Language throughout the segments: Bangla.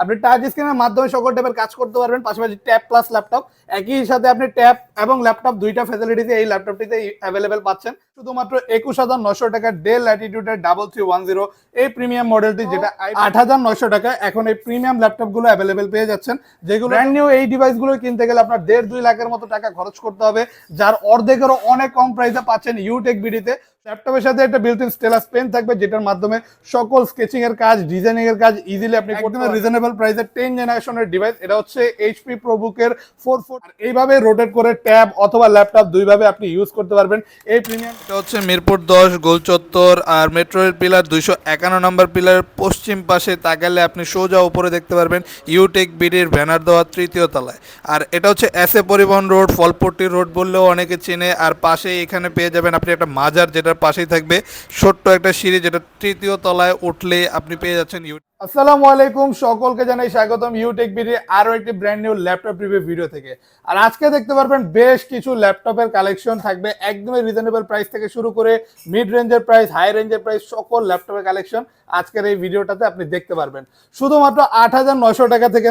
আপনি টাচ স্ক্রিনের মাধ্যমে সকল ট্যাবের কাজ করতে পারবেন পাশাপাশি ট্যাব প্লাস ল্যাপটপ একই সাথে আপনি ট্যাব এবং ল্যাপটপ দুইটা ফ্যাসিলিটিতে এই ল্যাপটপটিতে অ্যাভেলেবেল পাচ্ছেন। শুধুমাত্র একুশ হাজার নশো টাকা ডেল ল্যাটিটিউডের ডাবল থ্রি ওয়ান জিরো এই প্রিমিয়াম মডেলটি যেটা আট হাজার নশো টাকা এখন এই প্রিমিয়াম ল্যাপটপগুলো অ্যাভেলেবেল পেয়ে যাচ্ছেন। যেগুলো ব্র্যান্ড নিউ এই ডিভাইসগুলো কিনতে গেলে আপনার দেড় দুই লাখের মতো টাকা খরচ করতে হবে। যার অর্ধেকেরও অনেক কম প্রাইসে পাচ্ছেন ইউটেক বিডিতে ল্যাপটপের সাথে একটা বিল্ট ইন স্টেলাস পেন থাকবে যেটার মাধ্যমে সকল স্কেচিং এর কাজ ডিজাইনিং এর কাজ ইজিলি আপনি করতে পারবেন। রিজনেবল প্রাইসে টেন জেনারেশনের ডিভাইস এটা হচ্ছে এইচপি প্রোবুকের ফোর ফোর এইভাবে রোটেট করে ট্যাব অথবা ল্যাপটপ দুইভাবে আপনি ইউজ করতে পারবেন। এই প্রিমিয়াম এটা হচ্ছে মিরপুর দশ গোল চত্বর আর মেট্রো রেল পিলার দুইশো একান্ন নম্বর পিলারের পশ্চিম পাশে তাকালে আপনি সোজা উপরে দেখতে পারবেন ইউটেক বিডির ব্যানার দেওয়া তৃতীয় তলায়। আর এটা হচ্ছে এস এ পরিবহন রোড ফলপট্টি রোড বললেও অনেকে চেনে। আর পাশে এখানে পেয়ে যাবেন আপনি একটা মাজার যেটার পাশেই থাকবে ছোট্ট একটা সিঁড়ি যেটা তৃতীয় তলায় উঠলে আপনি পেয়ে যাচ্ছেন ইউ আসসালামু আলাইকুম, সকলকে জানাই স্বাগতম ইউটেক বিডি আরও একটি brand new laptop review video থেকে। আর আজকে দেখতে পারবেন বেশ কিছু ল্যাপটপের কালেকশন থাকবে, একদমই রিজনেবল প্রাইস থেকে শুরু করে মিড রেঞ্জের প্রাইস হাই রেঞ্জের প্রাইস সকল ল্যাপটপের কালেকশন আজকের এই ভিডিওটাতে আপনি দেখতে পারবেন। শুধুমাত্র আট হাজার নশো টাকা থেকে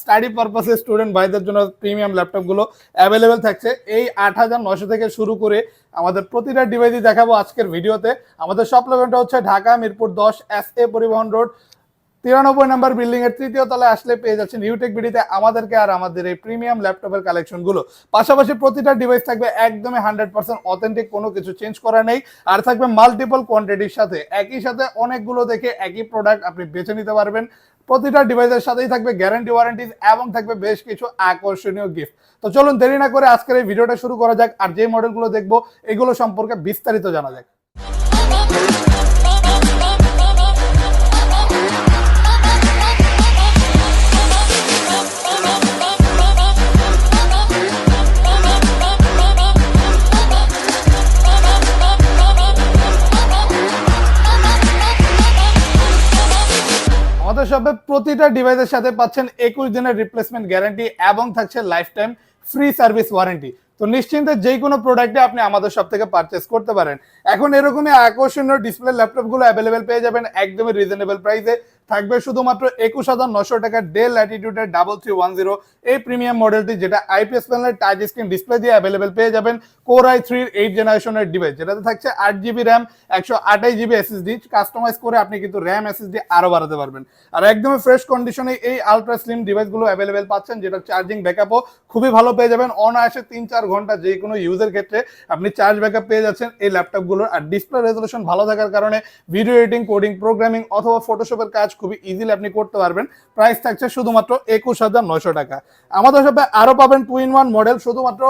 স্টাডি পারপাসে স্টুডেন্ট ভাইদের জন্য প্রিমিয়াম ল্যাপটপগুলো অ্যাভেলেবেল থাকছে। এই আট হাজার নশো থেকে শুরু করে আমাদের প্রতিটা ডিভাইসই দেখাবো আজকের ভিডিওতে আমাদের সব হচ্ছে ঢাকা মিরপুর দশ এস এ পরিবহন রোড তিরানব্বই নাম্বার বিল্ডিং এর তৃতীয় তলায় আসলে পেয়ে যাচ্ছেন ইউটেক বিডিতে আমাদেরকে আর আমাদের এই প্রিমিয়াম ল্যাপটপের কালেকশনগুলো। পাশাপাশি প্রতিটা ডিভাইস থাকবে একদমই হান্ড্রেড পার্সেন্ট অথেন্টিক কোনো কিছু চেঞ্জ করা নেই। আর থাকবে মাল্টিপল কোয়ান্টিটির সাথে। একই সাথে অনেকগুলো দেখে একই প্রোডাক্ট আপনি বেছে নিতে পারবেন। প্রতিটা ডিভাইসের সাথেই থাকবে গ্যারান্টি ওয়ারেন্টি এবং থাকবে বেশ কিছু আকর্ষণীয় গিফট তো চলুন দেরি না করে আজকের এই ভিডিওটা শুরু করা যাক। আর যে মডেলগুলো দেখব, এগুলো সম্পর্কে বিস্তারিত জানা যাক। আমাদের শপে প্রতিটা ডিভাইসের সাথে পাচ্ছেন একুশ দিনের রিপ্লেসমেন্ট গ্যারান্টি এবং থাকছে lifetime free service warranty তো নিশ্চিন্তে যে কোনো প্রোডাক্টে আপনি আমাদের সব থেকে পারচেস করতে পারেন। এখন এরকমই আকর্ষণীয় ডিসপ্লে ল্যাপটপগুলো অ্যাভেলেবেল পেয়ে যাবেন একদমই রিজনেবল প্রাইসে থাকবে শুধুমাত্র একুশ হাজার নশো টাকার ডেল ল্যাটিটিউডের ডাবল থ্রি ওয়ান জিরো এই প্রিমিয়াম মডেলটি যেটা আইপিএস প্যানেলের টাচ স্ক্রিন ডিসপ্লে দিয়ে অ্যাভেলেবেল পেয়ে যাবেন কোর আই থ্রির এইট জেনারেশনের ডিভাইস যেটাতে থাকছে আট জিবি র্যাম একশো আঠাশ জিবি এসএসডি কাস্টমাইজ করে আপনি কিন্তু র্যাম এসএসডি আরও বাড়াতে পারবেন। আর একদমই ফ্রেশ কন্ডিশনে এই আলট্রা স্লিম ডিভাইসগুলো অ্যাভেলেবেল পাচ্ছেন, যেটা চার্জিং ব্যাকআপও খুবই ভালো পেয়ে যাবেন। অনায়াসে তিন চার ঘণ্টা যে কোনো ইউজের ক্ষেত্রে আপনি চার্জ ব্যাকআপ পেয়ে যাচ্ছেন এই ল্যাপটপগুলোর আর ডিসপ্লে রেজলিউশন ভালো থাকার কারণে ভিডিও এডিটিং কোডিং প্রোগ্রামিং অথবা ফটোশপের কাজ খুবই ইজিলি আপনি করতে পারবেন। প্রাইস থাকছে শুধুমাত্র একুশ হাজার নয়শো টাকা। আমাদের সাথে আরও পাবেন টু ইন ওয়ান মডেল শুধুমাত্র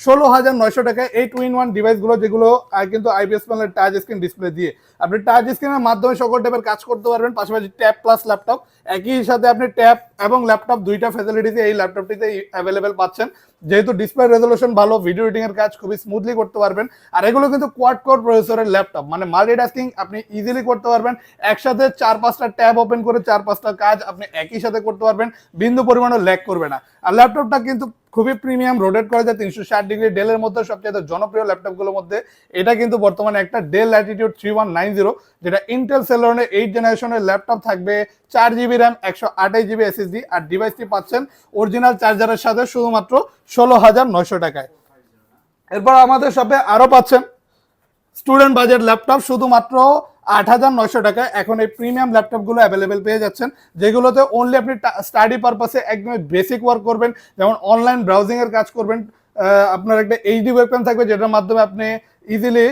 ষোলো হাজার নয়শো টাকায় এই টু ইন ওয়ান ডিভাইসগুলো যেগুলো কিন্তু আইপিএস প্যানেলের টাচ স্ক্রিন ডিসপ্লে দিয়ে। আপনি টাচ স্ক্রিনের মাধ্যমে সকল টাইপের কাজ করতে পারবেন, পাশাপাশি ট্যাব প্লাস ল্যাপটপ একই সাথে আপনি ট্যাব এবং ল্যাপটপ দুইটা ফ্যাসিলিটিতে এই ল্যাপটপটিতে অ্যাভেলেবেল পাচ্ছেন। যেহেতু ডিসপ্লে রেজলিউশন ভালো ভিডিও এডিটিং এর কাজ খুবই স্মুথলি করতে পারবেন। আর এগুলো কিন্তু কোয়াড কোর প্রসেসরের ল্যাপটপ মানে মাল্টিটাস্কিং আপনি ইজিলি করতে পারবেন। একসাথে চার পাঁচটা ট্যাব ওপেন করে চার পাঁচটা কাজ আপনি একই সাথে করতে পারবেন। বিন্দু পরিমাণে ল্যাক করবে না। আর ল্যাপটপটা কিন্তু খুবই প্রিমিয়াম রোটেট করা যায় তিনশো ষাট ডিগ্রি ডেলের মধ্যে সবচেয়ে জনপ্রিয় ল্যাপটপগুলোর মধ্যে। এটা কিন্তু বর্তমানে একটা Dell Latitude three one nine zero যেটা ইন্টেল সেলনের এইট জেনারেশনের ল্যাপটপ থাকবে। চার জিবি র্যাম একশো আঠাশ জিবি এসএসডি আর ডিভাইসটি পাচ্ছেন অরিজিনাল চার্জারের সাথে শুধুমাত্র ষোলো হাজার নয়শো টাকায়। এরপর আমাদের শপে আরও পাচ্ছেন। স্টুডেন্ট বাজেট ল্যাপটপ শুধুমাত্র আট হাজার নয়শো টাকায় এখন এই প্রিমিয়াম ল্যাপটপগুলো অ্যাভেলেবেল পেয়ে যাচ্ছেন, যেগুলোতে অনলি আপনি স্টাডি পারপাসে একদমই বেসিক ওয়ার্ক করবেন, যেমন অনলাইন ব্রাউজিংয়ের কাজ করবেন আপনার একটা এইচডি ওয়েবক্যাম থাকবে, যেটার মাধ্যমে আপনি ইজিলি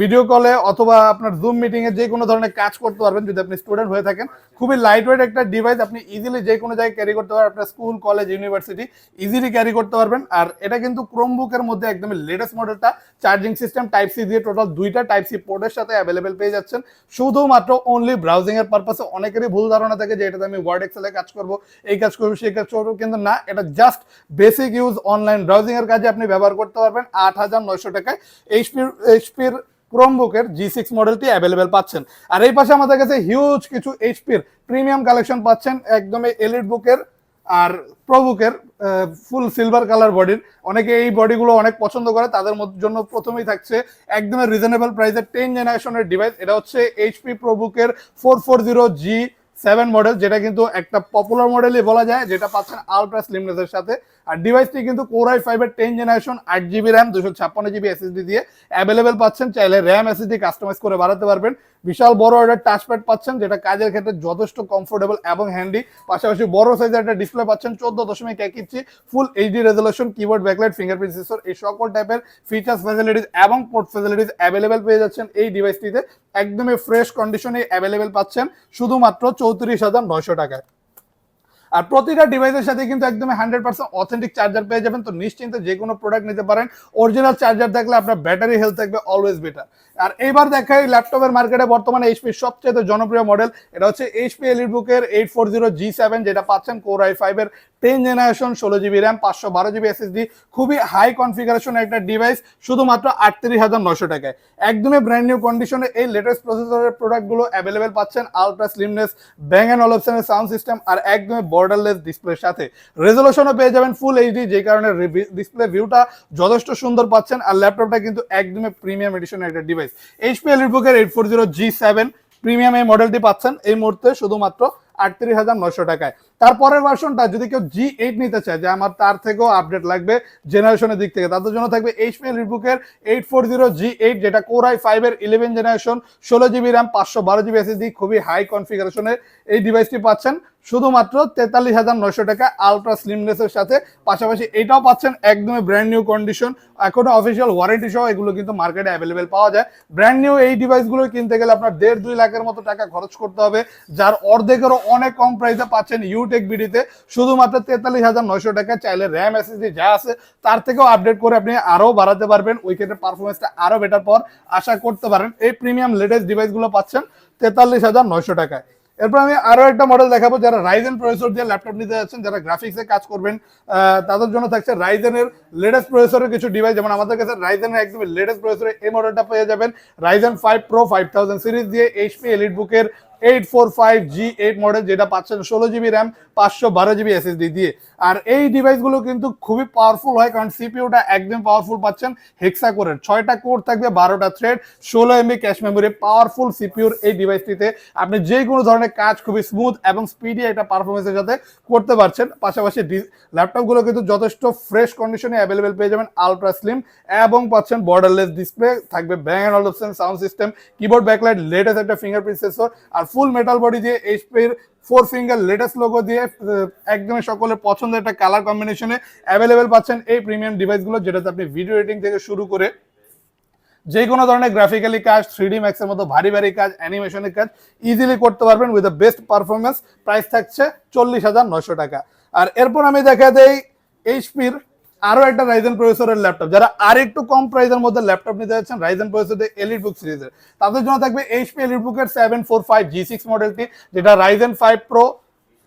ভিডিও কলে অথবা আপনার জুম মিটিং এ যে কোনো ধরনের কাজ করতে পারবেন, যদি আপনি স্টুডেন্ট হয়ে থাকেন। খুবই লাইট ওয়েট একটা ডিভাইস আপনি ইজিলি যে কোনো জায়গায় ক্যারি করতে পারবেন, আপনার school college university easily carry করতে পারবেন। আর এটা কিন্তু ক্রোমবুকের মধ্যে একদমই লেটেস্ট মডেলটা চার্জিং সিস্টেম টাইপ সি দিয়ে টোটাল দুইটা টাইপ সি পোর্টের সাথে অ্যাভেলেবেল পেয়ে যাচ্ছেন। শুধুমাত্র অনলি ব্রাউজিং এর পারপাসে অনেকেরই ভুল ধারণা থাকে যে এটাতে আমি ওয়ার্ড এক্সেলে কাজ করব, এই কাজ করব, সেই কাজ করব, কিন্তু না, এটা just basic use online browsing এর কাজে আপনি ব্যবহার করতে পারবেন। আট হাজার নয়শো টাকায় এইচপির এইচপির ক্রোমবুকের জি সিক্স মডেলটি অ্যাভেলেবেল পাচ্ছেন। আর এই পাশে আমাদের কাছে হিউজ কিছু এইচপির প্রিমিয়াম কালেকশন পাচ্ছেন, একদমই এলিট বুকের আর প্রবুকের ফুল সিলভার কালার বডির অনেকে এই বডিগুলো অনেক পছন্দ করে, তাদের জন্য প্রথমেই থাকছে একদমই রিজনেবল প্রাইসের টেন জেনারেশনের ডিভাইস এটা হচ্ছে HP প্রবুকের four four zero G seven model যেটা কিন্তু একটা পপুলার মডেলই বলা যায়, যেটা পাচ্ছেন আলট্রা স্লিমনেসের সাথে। আর ডিভাইসটি কিন্তু কোরাই ফাইভের টেন জেনারেশন আট জিবি র্যাম দুশো ছাপ্পান্ন জিবি এসএসডি দিয়ে অ্যাভেলেবেল পাচ্ছেন। চাইলে র্যাম এসএসডি কাস্টমাইজ করে বাড়াতে পারবেন। বিশাল বড় একটা টাচপ্যাড পাচ্ছেন, যেটা কাজের ক্ষেত্রে যথেষ্ট কমফোর্টেবল এবং হ্যান্ডি পাশাপাশি বড় সাইজের একটা ডিসপ্লে পাচ্ছেন, চোদ্দ দশমিক এক ইঞ্চি full HD resolution keyboard backlight fingerprint sensor এই সকল টাইপের ফিচার্স ফ্যাসিলিটিস এবং পোর্ট ফ্যাসিলিটিস অ্যাভেলেবেল পেয়ে যাচ্ছেন এই ডিভাইসটিতে একদমই ফ্রেশ কন্ডিশনে অ্যাভেলেবেল পাচ্ছেন, শুধুমাত্র চৌত্রিশ হাজার নয়শো টাকায়। আর প্রতিটা ডিভাইসের সাথে কিন্তু একদম হান্ড্রেড পার্সেন্ট অথেন্টিক চার্জার পেয়ে যাবেন। তো নিশ্চিন্তে যে কোনো প্রোডাক্ট নিতে পারেন। অরিজিনাল চার্জার থাকলে আপনার ব্যাটারি হেলথ থাকবে অলওয়েজ বেটার আর এইবার দেখাই ল্যাপটপের মার্কেটে বর্তমানে এইচপি সবচেয়ে জনপ্রিয় মডেল এটা হচ্ছে এইচপি এলিট বুকের eight four zero G seven যেটা পাচ্ছেন কোর আই ফাইভের টেন জেনারেশন ষোলো জিবি র্যাম পাঁচশো বারো জিবি এসএসডি খুবই হাই কনফিগারেশন একটা ডিভাইস শুধুমাত্র আটত্রিশ হাজার নশো টাকায়। একদমই ব্র্যান্ড নিউ কন্ডিশনে এই লেটেস্ট প্রসেসরের প্রোডাক্টগুলো অ্যাভেলেবেল পাচ্ছেন আলট্রা স্লিমনেস ব্যাং অ্যান্ড অলপশনের সাউন্ড সিস্টেম আর একদমই বর্ডারলেস ডিসপ্লের সাথে। রেজলিউশনও পেয়ে যাবেন ফুল এইচডি যে কারণে ডিসপ্লে ভিউটা যথেষ্ট সুন্দর পাচ্ছেন আর ল্যাপটপটা কিন্তু একদমই প্রিমিয়াম এডিশনের একটা device HP এলিটবুকের eight four zero G seven premium এই মডেলটি পাচ্ছেন। এই মুহূর্তে শুধুমাত্র আটত্রিশ হাজার নশো টাকায়। তারপরের ভার্সনটা যদি কেউ জি এইট নিতে চায়, যে আমার তার থেকেও আপডেট লাগবে জেনারেশনের দিক থেকে, তাদের জন্য থাকবে HP রিবুকের eight four zero G eight যেটা কোরাই ফাইভের ইলেভেন জেনারেশন ষোলো জিবি র্যাম পাঁচশো বারো জিবি এসএসডি খুবই হাই কনফিগারেশনের এই ডিভাইসটি পাচ্ছেন। শুধুমাত্র তেতাল্লিশ হাজার নয়শো টাকা আলট্রা স্লিমনেসের সাথে। পাশাপাশি এটাও পাচ্ছেন একদমই ব্র্যান্ড নিউ কন্ডিশন এখনও অফিসিয়াল ওয়ারেন্টি সহ এগুলো কিন্তু মার্কেটে অ্যাভেলেবেল পাওয়া যায়। ব্র্যান্ড নিউ এই ডিভাইসগুলো কিনতে গেলে আপনার দেড় দুই লাখের মতো টাকা খরচ করতে হবে, যার অর্ধেকেরও অনেক কম প্রাইসে পাচ্ছেন ইউটেক বিডিতে শুধুমাত্র তেতাল্লিশ হাজার নয়শো টাকা, চাইলে র্যাম এসএসডি যা আছে, তার থেকেও আপডেট করে আপনি আরও বাড়াতে পারবেন। ওই ক্ষেত্রে পারফরমেন্সটা আরও বেটার পর আশা করতে পারেন। এই প্রিমিয়াম লেটেস্ট ডিভাইসগুলো পাচ্ছেন তেতাল্লিশ হাজার নয়শো টাকায়। এরপর আমি আরও একটা মডেল দেখাবো, যারা রাইজেন প্রসেসর দিয়ে ল্যাপটপ নিতে যাচ্ছেন, যারা গ্রাফিক্সে কাজ করবেন তাদের জন্য থাকছে রাইজেনের লেটেস্ট প্রসেসরের কিছু ডিভাইস যেমন আমাদের কাছে রাইজেনের একদম লেটেস্ট প্রসেসরে এই মডেলটা পেয়ে যাবেন Ryzen five pro five thousand series দিয়ে এইচপি এলিট বুকের eight four five G, eight model যেটা পাচ্ছেন ষোলো জিবি র্যাম পাঁচশো বারো জিবি এসএসডি দিয়ে। আর এই ডিভাইসগুলো কিন্তু খুবই পাওয়ারফুল হয়, কারণ সিপিউটা একদম পাওয়ারফুল পাচ্ছেন হেক্সা কোরের ছয়টা কোর থাকবে, বারোটা থ্রেড ষোলো এমবি ক্যাশ মেমোরি পাওয়ারফুল সিপিউর এই ডিভাইসটিতে আপনি যে কোনো ধরনের কাজ খুবই স্মুথ এবং স্পিডি একটা পারফরমেন্সের সাথে করতে পারছেন। পাশাপাশি ল্যাপটপগুলো কিন্তু যথেষ্ট ফ্রেশ কন্ডিশনে অ্যাভেলেবেল পেয়ে যাবেন আলট্রা স্লিম এবং পাচ্ছেন বর্ডারলেস ডিসপ্লে থাকবে Bang and Olufsen sound system keyboard backlight latest একটা ফিঙ্গারপ্রিন্ট সেন্সর আর ফুল মেটাল বডি দিয়ে এইচপির ফোর ফিঙ্গার লেটেস্ট লোগো দিয়ে একদমই সকলের পছন্দের একটা কালার কম্বিনেশনে অ্যাভেলেবেল পাচ্ছেন এই প্রিমিয়াম ডিভাইসগুলো যেটাতে আপনি ভিডিও এডিটিং থেকে শুরু করে যে কোনো ধরনের গ্রাফিক্যালি কাজ থ্রি ডি ম্যাক্সের মতো ভারী ভারী কাজ অ্যানিমেশনের কাজ ইজিলি করতে পারবেন with the best performance price থাকছে চল্লিশ হাজার নশো টাকা। আর এরপর আমি দেখা দেই এইচপির আরও একটা রাইজেন প্রসেসরের ল্যাপটপ যারা আর একটু কম প্রাইসের মধ্যে ল্যাপটপ নিতে যাচ্ছেন রাইজেন প্রসেসর এলিট বুক সিরিজের তাদের জন্য থাকবে এইচপি এলিট বুকের seven four five G six মডেলটি যেটা Ryzen five pro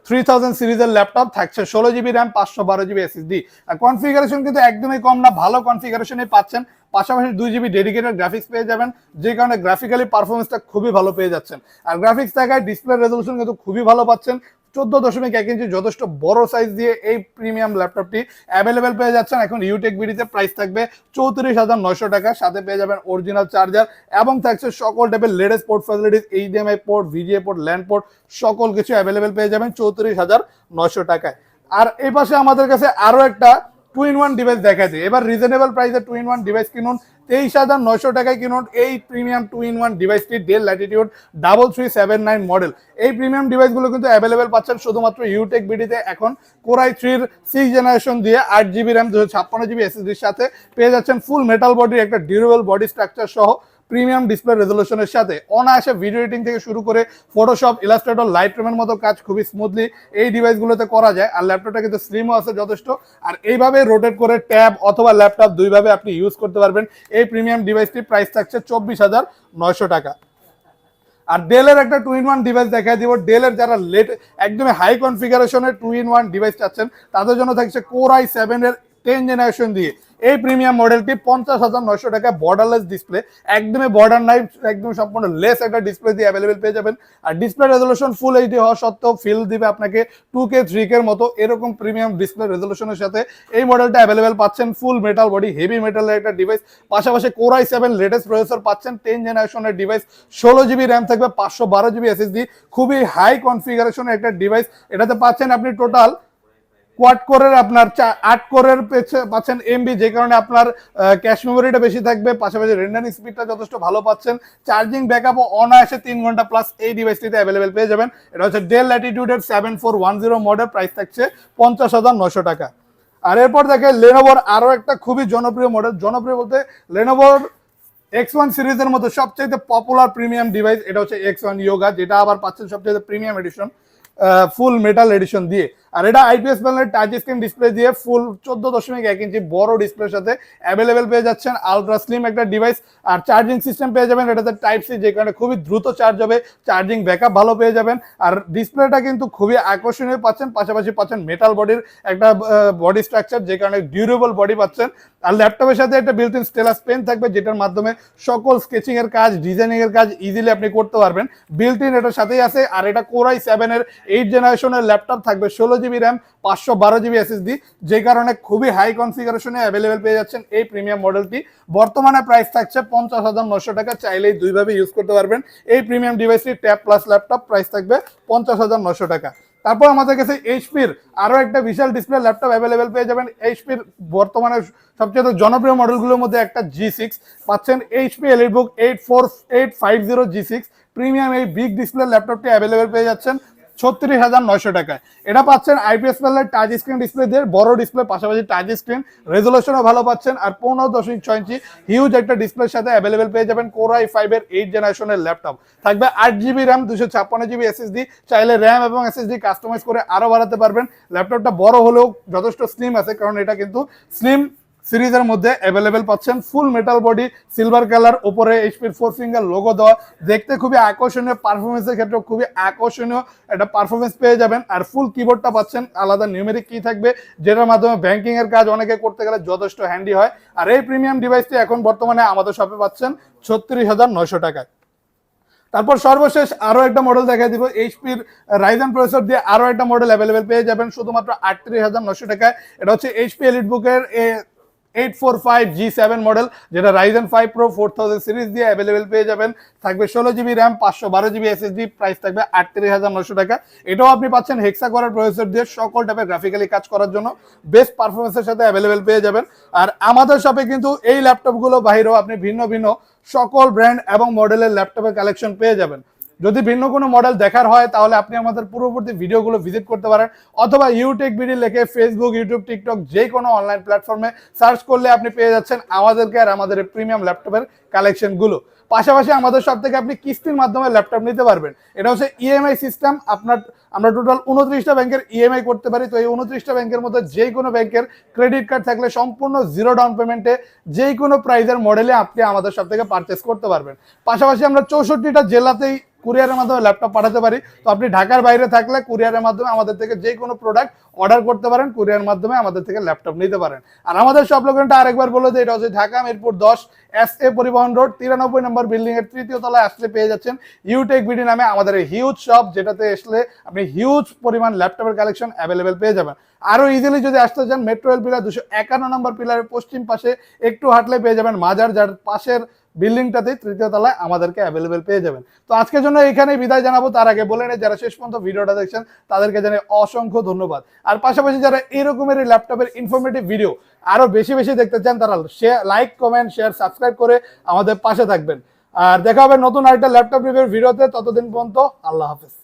three thousand সিরিজের ল্যাপটপ থাকছে, ষোলো জিবি র্যাম পাঁচশো বারো জিবি এসএসডি আর কনফিগারেশন কিন্তু একদমই কম না, ভালো কনফিগারেশনে পাচ্ছেন। পাশাপাশি দুই জিবি ডেডিকেটেড গ্রাফিক্স পেয়ে যাবেন, যে কারণে গ্রাফিক্যালি পারফরমেন্সটা খুবই ভালো পেয়ে যাচ্ছেন। আর গ্রাফিক্স থাকায় ডিসপ্লে রেজলিউশন কিন্তু খুবই ভালো পাচ্ছেন চোদ্দ দশমিক এক ইঞ্চি যথেষ্ট বড় সাইজ দিয়ে এই প্রিমিয়াম ল্যাপটপটি অ্যাভেলেবেল পেয়ে যাচ্ছেন। এখন ইউটেক বিডিতে প্রাইস থাকবে চৌত্রিশ হাজার নয়শো টাকা। সাথে পেয়ে যাবেন অরিজিনাল চার্জার এবং থাকছে সকল টাইপের latest port facilities HDMI port VGA port LAN port সকল কিছু অ্যাভেলেবেল পেয়ে যাবেন চৌত্রিশ হাজার নয়শো টাকায়। আর এই পাশে আমাদের কাছে আরও একটা টু ইন ওয়ান ডিভাইস দেখা যায় এবার রিজনেবল প্রাইসে টু ইন ওয়ান ডিভাইস কিনুন। তেইশ হাজার নয়শো টাকায় কিনুন এই প্রিমিয়াম টু ইন ওয়ান ডিভাইসটি Dell Latitude double three seven nine model এই প্রিমিয়াম ডিভাইসগুলো কিন্তু অ্যাভেলেবেল পাচ্ছেন শুধুমাত্র ইউটেক বিডিতে এখন কোরাই থ্রির সিক্স জেনারেশন দিয়ে আট জিবি র্যাম দুশো ছাপ্পান্ন জিবি এসএসডির সাথে পেয়ে যাচ্ছেন ফুল মেটাল বডির একটা ডিউরেবল বডি স্ট্রাকচার সহ। প্রিমিয়াম ডিসপ্লে রেজলিউশনের সাথে অনায়াসে ভিডিও এডিটিং থেকে শুরু করে ফটোশপ ইলাস্ট্রেটর লাইট রুমের মতো কাজ খুবই স্মুথলি এই ডিভাইসগুলোতে করা যায়। আর ল্যাপটপটা কিন্তু স্লিমও আছে যথেষ্ট। আর এইভাবে রোটেট করে ট্যাব অথবা ল্যাপটপ দুইভাবে আপনি ইউজ করতে পারবেন। এই প্রিমিয়াম ডিভাইসটির প্রাইস থাকছে চব্বিশ হাজার নয়শো টাকা। আর ডেলের একটা টু ইন ওয়ান ডিভাইস দেখা দিব ডেলের যারা লেট একদমই হাই কনফিগারেশনের টু ইন ওয়ান ডিভাইস চাচ্ছেন, তাদের জন্য থাকছে কোর আই সেভেনের টেন জেনারেশন দিয়ে। এই প্রিমিয়াম মডেলটি পঞ্চাশ হাজার নয়শো টাকা বর্ডারলেস ডিসপ্লে একদমই বর্ডার নাই একদম সম্পূর্ণ লেস একটা ডিসপ্লে দিয়ে অ্যাভেলেবেল পেয়ে যাবেন। আর ডিসপ্লে রেজলিউশন ফুল এইচডি হওয়া সত্ত্বেও ফিল দিবে আপনাকে টু কে থ্রি কের মতো এরকম প্রিমিয়াম ডিসপ্লে রেজলিউশনের সাথে। এই মডেলটা অ্যাভেলেবেল পাচ্ছেন ফুল মেটাল বডি হেভি মেটালের একটা ডিভাইস পাশাপাশি core i seven latest processor পাচ্ছেন টেন জেনারেশনের ডিভাইস ষোলো জিবি র্যাম থাকবে, পাঁচশো বারো জিবি এসএসডি খুবই হাই কনফিগারেশনের একটা ডিভাইস এটাতে পাচ্ছেন আপনি টোটাল কোয়াড কোরের আপনার আট কোরের পাচ্ছেন এমবি যে কারণে আপনার ক্যাশ মেমোরিটা বেশি থাকবে। পাশাপাশি রেন্ডারিং স্পিডটা যথেষ্ট ভালো পাচ্ছেন। চার্জিং ব্যাকআপও অনায়াসে তিন ঘণ্টা প্লাস এই ডিভাইসটিতে অ্যাভেলেবেল পেয়ে যাবেন। এটা হচ্ছে Dell ল্যাটিটিউডের seven four one zero model price থাকছে পঞ্চাশ হাজার নশো টাকা। আর এরপর দেখে লেনোভোর আরও একটা খুবই জনপ্রিয় মডেল জনপ্রিয় বলতে লেনোভোর এক্স ওয়ান সিরিজের মধ্যে সবচেয়ে পপুলার প্রিমিয়াম ডিভাইস এটা হচ্ছে এক্স ওয়ান ইয়োগা যেটা আবার পাচ্ছেন সবচেয়ে premium edition full metal edition দিয়ে। আর এটা আইপিএস প্যানেলের টাচ স্ক্রিন ডিসপ্লে দিয়ে ফুল চোদ্দ দশমিক এক ইঞ্চি বড় ডিসপ্লের সাথে অ্যাভেলেবেল পেয়ে যাচ্ছেন। আলট্রা স্লিম একটা ডিভাইস আর চার্জিং সিস্টেম পেয়ে যাবেন। এটাতে টাইপ সি যে কারণে খুবই দ্রুত চার্জ হবে। চার্জিং ব্যাকআপ ভালো পেয়ে যাবেন। আর ডিসপ্লেটা কিন্তু খুবই আকর্ষণীয় পাচ্ছেন। পাশাপাশি পাচ্ছেন মেটাল বডির একটা বডি স্ট্রাকচার যে কারণে ডিউরেবল বডি পাচ্ছেন। আর ল্যাপটপের সাথে একটা বিল্ট ইন স্টেলাস পেন থাকবে, যেটার মাধ্যমে সকল স্কেচিং এর কাজ ডিজাইনিং এর কাজ ইজিলি আপনি করতে পারবেন। বিল্ট ইন এটার সাথেই আছে। আর এটা কোরাই সেভেনের এইট জেনারেশনের ল্যাপটপ থাকবে। ষোলো জিবি র্যাম, পাঁচশো বারো জিবি এসএসডি যে কারণে খুবই হাই কনফিগারেশনে অ্যাভেলেবেল পেয়ে যাচ্ছেন এই প্রিমিয়াম মডেলটি বর্তমানে প্রাইস থাকছে পঞ্চাশ হাজার নশো টাকা, চাইলেই দুইভাবে ইউজ করতে পারবেন। এই প্রিমিয়াম ডিভাইসটি ট্যাব প্লাস ল্যাপটপ প্রাইস থাকবে পঞ্চাশ হাজার নশো টাকা। তারপর আমাদের কাছে এইচপির আরও একটা বিশাল ডিসপ্লে ল্যাপটপ অ্যাভেলেবেল পেয়ে যাবেন। এইচপির বর্তমানে সবচেয়ে জনপ্রিয় মডেলগুলোর মধ্যে একটা জি সিক্স পাচ্ছেন HP EliteBook eight four eight five zero G six premium এই বিগ ডিসপ্লে ল্যাপটপটি অ্যাভেলেবেল পেয়ে যাচ্ছেন। ছত্রিশ হাজার নয়শো টাকায়। এটা পাচ্ছেন আইপিএস প্যানেলের টাচ স্ক্রিন ডিসপ্লে দিয়ে, বড় ডিসপ্লে পাশাপাশি টাচ স্ক্রিন রেজলিউশনও ভালো পাচ্ছেন, আর পনেরো দশমিক ছয় ইঞ্চি হিউজ একটা ডিসপ্লের সাথে অ্যাভেলেবেল পেয়ে যাবেন কোরাই ফাইভের এইট জেনারেশনের ল্যাপটপ থাকবে আট জিবি র্যাম দুশো ছাপ্পান্ন জিবি এসএসডি চাইলে র্যাম এবং এসএসডি কাস্টমাইজ করে আরও বাড়াতে পারবেন। ল্যাপটপটা বড় হলেও যথেষ্ট স্লিম আছে, কারণ এটা কিন্তু স্লিম সিরিজের মধ্যে অ্যাভেলেবেল পাচ্ছেন full metal body silver colour উপরে এইচপির ফোর ফিঙ্গার লোগো দেওয়া। দেখতে খুবই আকর্ষণীয় পারফরমেন্সের ক্ষেত্রে খুবই আকর্ষণীয় একটা পারফরমেন্স পেয়ে যাবেন। আর ফুল কিবোর্ডটা পাচ্ছেন, আলাদা নিউমেরিক কি থাকবে, যেটার মাধ্যমে ব্যাংকিং এর কাজ অনেকে করতে গেলে যথেষ্ট হ্যান্ডি হয়। আর এই প্রিমিয়াম ডিভাইসটি এখন বর্তমানে আমাদের শপে পাচ্ছেন ছত্রিশ হাজার নয়শো টাকায়। তারপর সর্বশেষ আরও একটা মডেল দেখাই দিব। এইচপির রাইজেন প্রসেসর দিয়ে আরও একটা মডেল অ্যাভেলেবেল পেয়ে যাবেন, শুধুমাত্র আটত্রিশ হাজার নশো টাকায়। এটা হচ্ছে এইচপি এলিট বুকের eight four five G seven model, যেটা Ryzen five pro four thousand series দিয়ে অ্যাভেলেবেল পেয়ে যাবেন। থাকবে ষোলো জিবি র্যাম পাঁচশো বারো জিবি এসএসডি প্রাইস থাকবে আটত্রিশ হাজার নশো টাকা। এটাও আপনি পাচ্ছেন হেক্সা করার প্রসেসর দিয়ে সকল টাইপের গ্রাফিক্যালি কাজ করার জন্য। বেস্ট পারফরমেন্সের সাথে অ্যাভেলেবেল পেয়ে যাবেন। আর আমাদের শপে কিন্তু এই ল্যাপটপগুলো বাহিরেও আপনি ভিন্ন ভিন্ন সকল ব্র্যান্ড এবং মডেলের ল্যাপটপের কালেকশন পেয়ে যাবেন। যদি ভিন্ন কোনো মডেল দেখার হয়, তাহলে আপনি আমাদের পূর্ববর্তী ভিডিওগুলো ভিজিট করতে পারেন। অথবা ইউটেক বিডি লেখে ফেসবুক ইউটিউব টিকটক যে কোনো অনলাইন প্ল্যাটফর্মে সার্চ করলে আপনি পেয়ে যাচ্ছেন আমাদেরকে আর আমাদের প্রিমিয়াম ল্যাপটপের কালেকশনগুলো পাশাপাশি আমাদের সব থেকে আপনি কিস্তির মাধ্যমে ল্যাপটপ নিতে পারবেন। এটা হচ্ছে ইএমআই সিস্টেম আপনার, আমরা টোটাল উনত্রিশটা ব্যাংকের ইএমআই করতে পারি। তো এই উনত্রিশটা ব্যাংকের মধ্যে যে কোনো ব্যাংকের ক্রেডিট কার্ড থাকলে সম্পূর্ণ জিরো ডাউন পেমেন্টে যে কোনো প্রাইজের মডেলে আপনি আমাদের সব থেকে পারচেস করতে পারবেন। পাশাপাশি আমরা চৌষট্টিটা জেলাতেই কুরিয়ারের মাধ্যমে ল্যাপটপ পাঠাতে পারি। তো আপনি ঢাকার বাইরে থাকলে কুরিয়ারের মাধ্যমে আমাদের থেকে যে কোনো প্রোডাক্ট অর্ডার করতে পারেন কুরিয়ার মাধ্যমে আমাদের থেকে ল্যাপটপ নিতে পারেন। আর আমাদের সব লোকেনটা আরেকবার বলে দিই, এটা হচ্ছে ঢাকা মিরপুর দশ এস এ পরিবহন রোড তিরানব্বই নম্বর বিল্ডিং এর তৃতীয় তলায় আসলে পেয়ে যাচ্ছেন ইউটেক বিডি নামে আমাদের হিউজ শপ যেটাতে আসলে আপনি হিউজ পরিমাণ ল্যাপটপের কালেকশন অ্যাভেলেবেল পেয়ে যাবেন। আরও ইজিলি যদি আসতে চান মেট্রো রেল পিলার দুশো একান্ন নম্বর পিলারের পশ্চিম পাশে একটু হাঁটলে পেয়ে যাবেন মাজার, যার পাশের বিল্ডিংটাতে তৃতীয় তলায় আমাদেরকে অ্যাভেলেবেল পেয়ে যাবেন। তো আজকের জন্য এখানে বিদায় জানাব। তার আগে বলে নেই, যারা শেষ পর্যন্ত ভিডিওটা দেখছেন, তাদেরকে জানাই অসংখ্য ধন্যবাদ। আর পাশাপাশি যারা এরকমের ল্যাপটপের ইনফরমেটিভ ভিডিও আরও বেশি বেশি দেখতে চান, তারা share like comment share subscribe করে আমাদের পাশে থাকবেন। আর দেখা হবে নতুন আরেকটা ল্যাপটপ রিভিউর ভিডিওতে। ততদিন পর্যন্ত আল্লাহ হাফেজ।